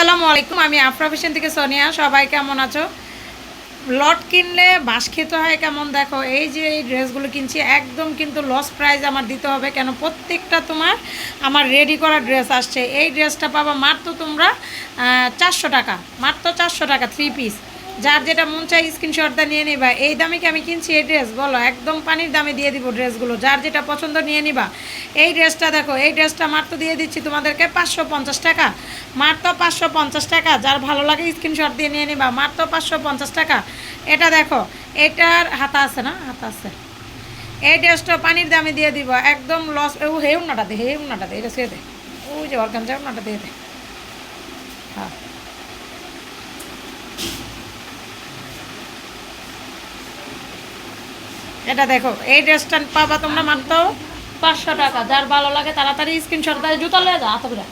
আসসালামু আলাইকুম, আমি আফরা ফেশন থেকে সোনিয়া, সবাই কেমন আছো? লট কিনলে বাস খেতে হয় কেমন? দেখো, এই যে এই ড্রেসগুলো কিনছি, একদম কিন্তু লস প্রাইজ আমার দিতে হবে কেন? প্রত্যেকটা তোমার আমার রেডি করা ড্রেস আসছে। এই ড্রেসটা পাবা মাত্র তোমরা চারশো টাকা, মাত্র চারশো টাকা থ্রি পিস যার যেটা মন চাই স্ক্রিনশটটা নিয়ে নিবা। এই দামে কি আমি কিনছি এই ড্রেস বলো, একদম পানির দামে দিয়ে দিব ড্রেসগুলো যার যেটা পছন্দ নিয়ে নিবা। এই ড্রেসটা দেখো, এই ড্রেসটা মাত্র দিয়ে দিচ্ছি তোমাদেরকে পাঁচশো পঞ্চাশ টাকা। মাত্র পাঁচশো পঞ্চাশ টাকা। যার ভালো লাগে স্ক্রিনশট দিয়ে নিয়ে নিবা মাত্র পাঁচশো পঞ্চাশ টাকা। এটা দেখো, এটার হাতা আছে না? হাতা আছে। এই ড্রেসটা পানির দামে দিয়ে দিব। একদম লস ও হে উন্নাটা দে হে উন্নাটা দে, এটা শুয়ে দে। ওই যে অর্গানজা উন্নাটা দিয়ে দে। হ্যাঁ। এটা দেখো, এই ড্রেসটা পাবা তোমরা মাত্র পাঁচশো টাকা। যার ভালো লাগে তাড়াতাড়ি স্ক্রিনশট দেয় জুতা লয়ে যা হাতগুলা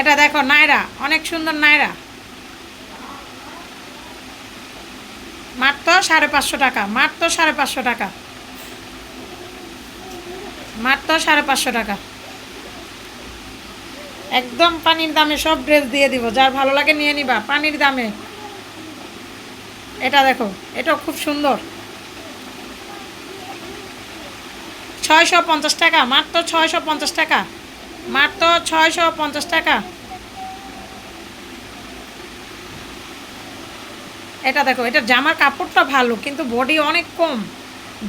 এটা দেখো, নায়রা, অনেক সুন্দর নায়রা। মাত্র সাড়ে পাঁচশো টাকা, মাত্র সাড়ে পাঁচশো টাকা। মাত্র সাড়ে পাঁচশো টাকা। একদম পানির দামে সব ড্রেস দিয়ে দিব, যার ভালো লাগে নিয়ে নিবা, পানির দামে। এটা দেখো এটাও খুব সুন্দর। ছয়শো পঞ্চাশ টাকা, মাত্র ছয়শো পঞ্চাশ টাকা, মাত্র ছয়শো পঞ্চাশ টাকা। এটা দেখো, এটা জামার কাপড়টা ভালো, কিন্তু বডি অনেক কম।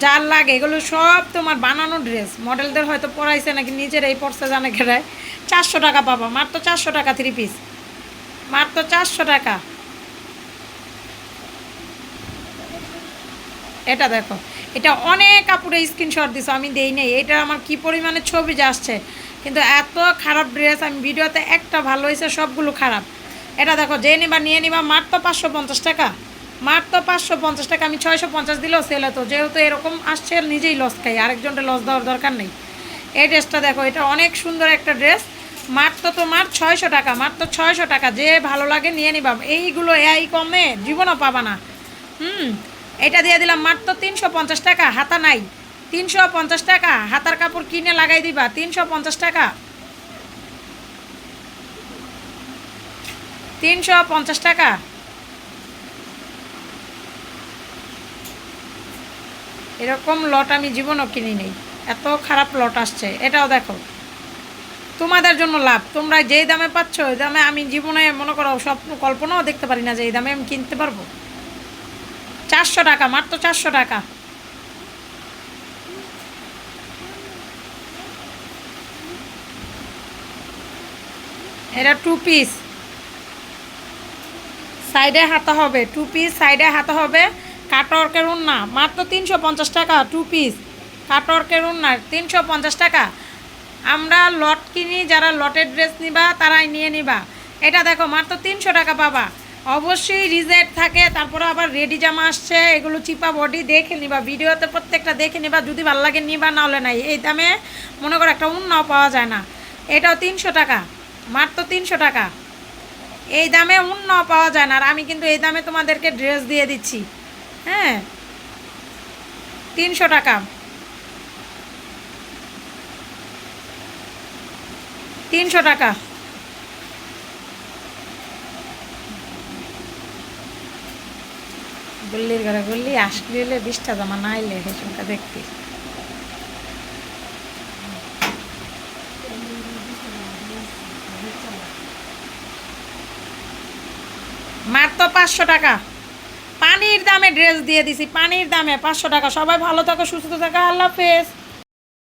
যার লাগে, এগুলো সব তোমার বানানো ড্রেস মডেলদের হয়তো পরাইছে নাকি নিজেরাই পড়ছে জানে ঘেরায় চারশো টাকা পাবা, মাত্র চারশো টাকা থ্রি পিস মাত্র চারশো টাকা। এটা দেখো। এটা অনেক কাপড়ে স্ক্রিনশট দিছো, আমি দেই নেই। এটা আমার কি পরিমাণে ছবি আসছে। কিন্তু এত খারাপ ড্রেস আমি ভিডিওতে একটা ভালো হয়েছে সবগুলো খারাপ। এটা দেখো, যে নিবা, নিয়ে নিবা, মার তো পাঁচশো পঞ্চাশ টাকা। মার তো পাঁচশো পঞ্চাশ টাকা, আমি ছয়শো পঞ্চাশ দিলেও সেল হতো। যেহেতু এরকম আসছে, নিজেই লস খাই আরেকজনটা লস দেওয়ার দরকার নেই। এই ড্রেসটা দেখো, এটা অনেক সুন্দর একটা ড্রেস মাত্র তোমার ছয়শো টাকা মাত্র ছয়শো টাকা, যে ভালো লাগে নিয়ে নিবা। এইগুলো এই কমে, জীবনও পাবা না। হুম এটা দিয়ে দিলাম মাত্র তিনশো পঞ্চাশ টাকা, হাতা নাই। তিনশো পঞ্চাশ টাকা, হাতার কাপড় কিনে লাগাই দিবা, তিনশো পঞ্চাশ টাকা। তিনশো পঞ্চাশ টাকা। এরকম লট আমি জীবনও কিনি নেই। এত খারাপ লট আসছে। এটাও দেখো। তোমাদের জন্য লাভ। তোমরা যেই দামে পাচ্ছ, ওই দামে আমি জীবনে মনে করো স্বপ্ন কল্পনাও দেখতে পারি না যে এই দামে আমি কিনতে পারব। চারশো টাকা, মাত্র চারশো টাকা। এটা টু পিস সাইডে হাতা হবে টু পিস সাইডে হাতা হবে। কাটওয়ার্কের উন্না, মাত্র তিনশো পঞ্চাশ টাকা টু পিস কাটওয়ার্কের উন্না, তিনশো পঞ্চাশ টাকা। আমরা লট কিনি, যারা লটের ড্রেস নিবা, তারাই নিয়ে নিবা। এটা দেখো, মাত্র তিনশো টাকা পাবা। অবশ্যই রিজেক্ট থাকে, তারপরে আবার রেডি জামা আসছে, এগুলো চিপা বডি দেখে নিবা, ভিডিওতে প্রত্যেকটা দেখে নিবা, যদি ভালো লাগে নিবা না হলে নাই। এই দামে মনে করো একটা উন্নাও পাওয়া যায় না। এটাও তিনশো টাকা, মাত্র তিনশো টাকা। এই দামে উন্নাও পাওয়া যায় না, আর আমি কিন্তু এই দামে তোমাদেরকে ড্রেস দিয়ে দিচ্ছি। হ্যাঁ তিনশো টাকা। তিনশো টাকা। গুল্লির ঘরে গুল্লি আসলি হলে বিশটা জামা না এলে হেসুনটা দেখতে। মাত্র পাঁচশো টাকা। পানির দামে ড্রেস দিয়ে দিছি, পানির দামে পাঁচশো টাকা। সবাই ভালো থাকো, সুস্থ থাকো, আল্লাহ হাফেজ।